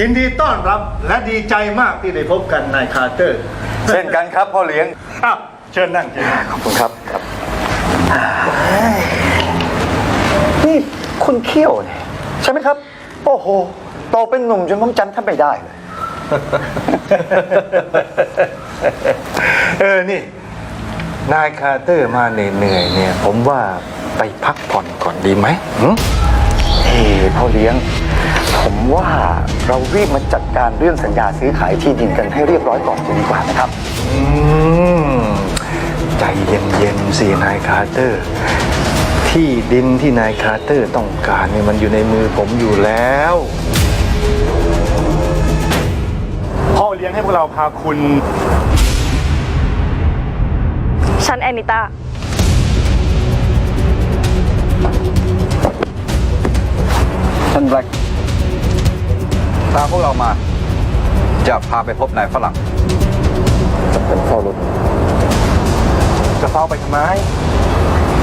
ยินดีต้อนรับและดีใจมากที่ได้พบกันนายคาร์เตอร์เช่นกันครับพ่อเลี้ยงอ้าวเชิญนั่งเชิญนั่งขอบคุณครับครับนี่คุณเขี้ยวเนี่ยใช่ไหมครับ โอ้โหโตเป็นหนุ่มจนผมจำท่านไม่ได้เลย เออนี่ นายคาร์เตอร์มาเหนื่อยๆเนี่ย ผมว่าไปพักผ่อนก่อนดีไหมหึเฮ้พ่อเลี้ยงผมว่า เรารีบมาจัดการเรื่องสัญญาซื้อขายที่ดินกันให้เรียบร้อยก่อนจะดีกว่านะครับ อืม ใจเย็นๆสินายคาร์เตอร์ ที่ดินที่นายคาร์เตอร์ต้องการเนี่ยมันอยู่ในมือผมอยู่แล้ว พ่อเลี้ยงให้พวกเราพาคุณ ฉันแอนิต้า ท่านแบล็ก ตามพวกเรามา จะพาไปพบนายฝรั่งจะเป็นเฝ้ารถจะเฝ้าไปทำไม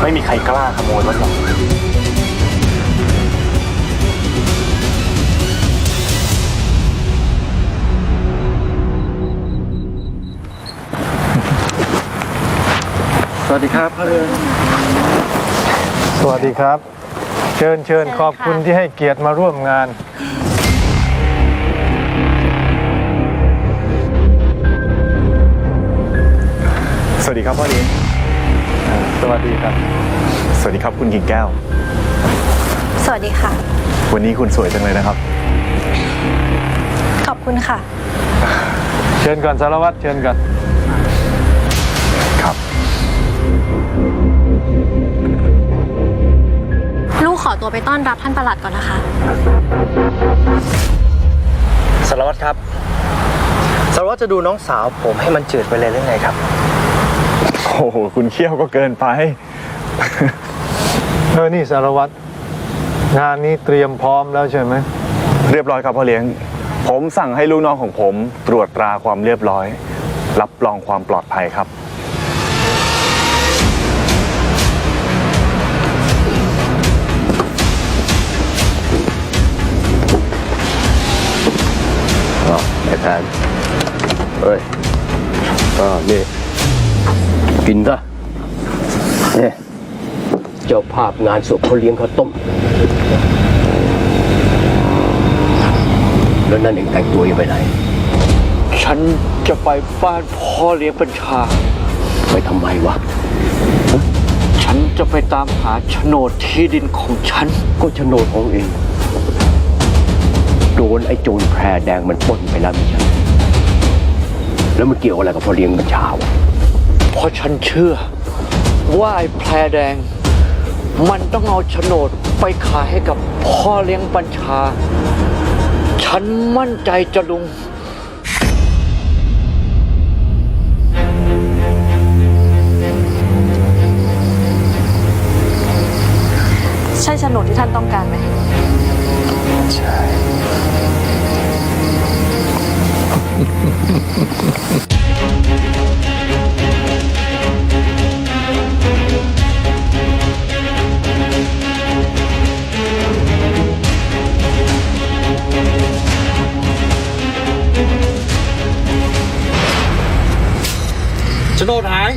ไม่มีใครกล้าขโมยมันหรอกสวัสดีครับพ่อเรืองสวัสดีครับ เชิญเชิญขอบคุณที่ให้เกียรติมาร่วมงาน สวัสดีครับพ่อเลี้ยงสวัสดีครับ สวัสดีครับคุณกิ่งแก้ว สวัสดีค่ะ วันนี้คุณสวยจังเลยนะครับ ขอบคุณค่ะ เชิญก่อนสารวัตรเชิญก่อน ครับลูกขอตัวไปต้อนรับท่านประหลัดก่อนนะคะ สารวัตรครับ สารวัตรจะดูน้องสาวผมให้มันจืดไปเลยหรือไงครับ โอ้โห คุณเขี้ยวก็เกินไป เออนี่สารวัตรงานนี้เตรียมพร้อมแล้วใช่ไหมเรียบร้อยครับพ่อเลี้ยง ผมสั่งให้ลูกน้องของผมตรวจตราความเรียบร้อย รับรองความปลอดภัยครับไอ้แทนเฮ้ย ก็นี่ กินซะเนี่ยเจ้าภาพงานศพเขาเลี้ยงข้าวต้ม แล้วนั่นเองแต่งตัวยังไปไหน ฉันจะไปบ้านพ่อเลี้ยงบัญชา ไปทำไมวะ ฉันจะไปตามหาโฉนดที่ดินของฉัน ก็โฉนดของเอง โดนไอ้โจรแพรแดงมันปล้นไปแล้วไม่ใช่แล้วมันเกี่ยวอะไรกับพ่อเลี้ยงบัญชาวะ เพราะฉันเชื่อ ว่าไอ้แพรแดง มันต้องเอาโฉนดไปขายให้กับพ่อเลี้ยงบัญชา ฉันมั่นใจจะลุง ใช่โฉนดที่ท่านต้องการไหม โฉนดหาย